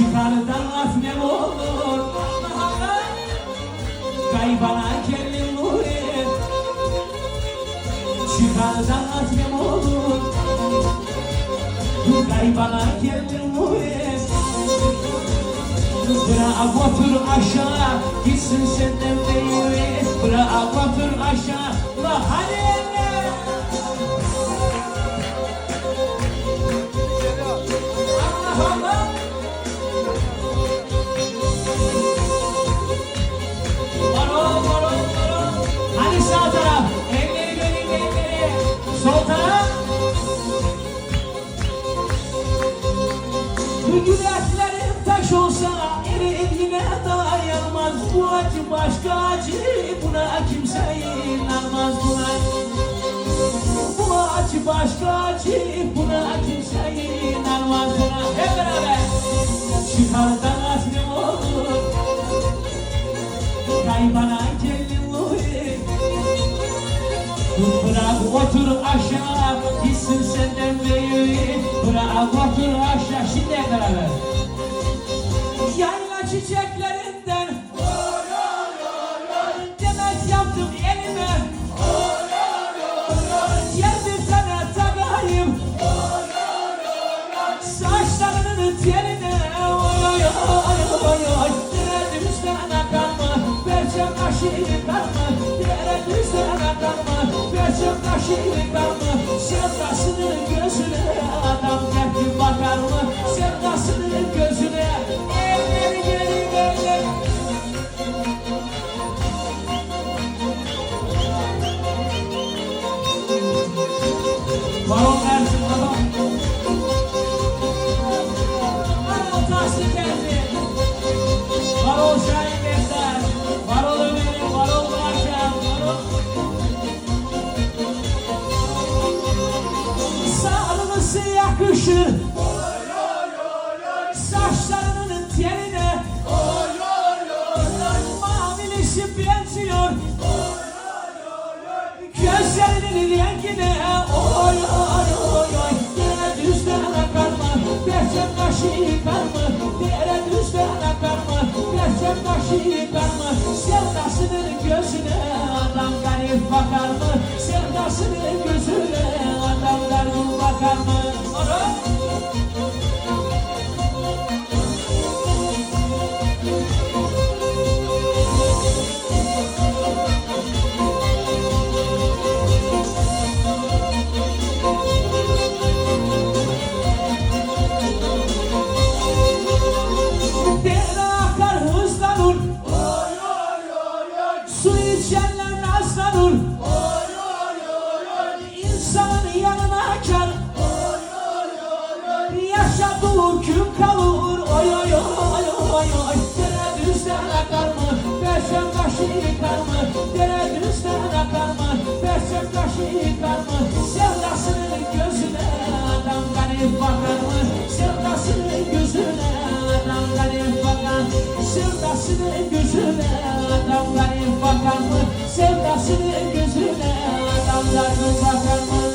Çıkardan ne olur Gaybana kendin nuri. Çıkardan laf ne olur Gaybana kendin nuri. Bırak otur aşağı Gitsin senden değil Bırak otur aşağı La hadi Yüreklerim taş olsa erir yine dayanmaz. Bu acı başka acı buna kimse inanmaz. Buna Bu acı başka acı buna kimse inanmaz. Buna Hep beraber. Çıkardan azmi olur? Kaybana gelin vuhi Bırak otur aşağı Gitsin senden büyüğü. Bırak otur aşağı Şimdi hep beraber. Yayla çiçeklerinden. Demet yaptım elime. Gel bir tane takayım Saçlarının teline. Oy oy oy oy oy. Deredim sana kalma Perçem kaşığı kalma Deredim sana kalma Perçem kaşığı kalma Sevdasının gözüne Adam geldi bakar mı Sağlısı yakışır Saçlarının teline. Mavilisi benziyor. Gözlerinin rengine. Oy oy oy oy. Dere düzden akar mı? Perçem kaşı yıkar mı? Dere düzden akar mı? Perçem kaşı yıkar mı? Sevdasının gözüne Adam garip bakar mı? Sevdasının Gün kalır Oy oy oy oy oy Dere düzden akar mı Perşem kaşı yıkar mı Dere düzden akar mı Perşem kaşı yıkar mı Sevdasının gözüne Adam garip bakar mı Sevdasının gözüne Adam garip bakar Sevdasının gözüne Adam garip bakar mı bakar mı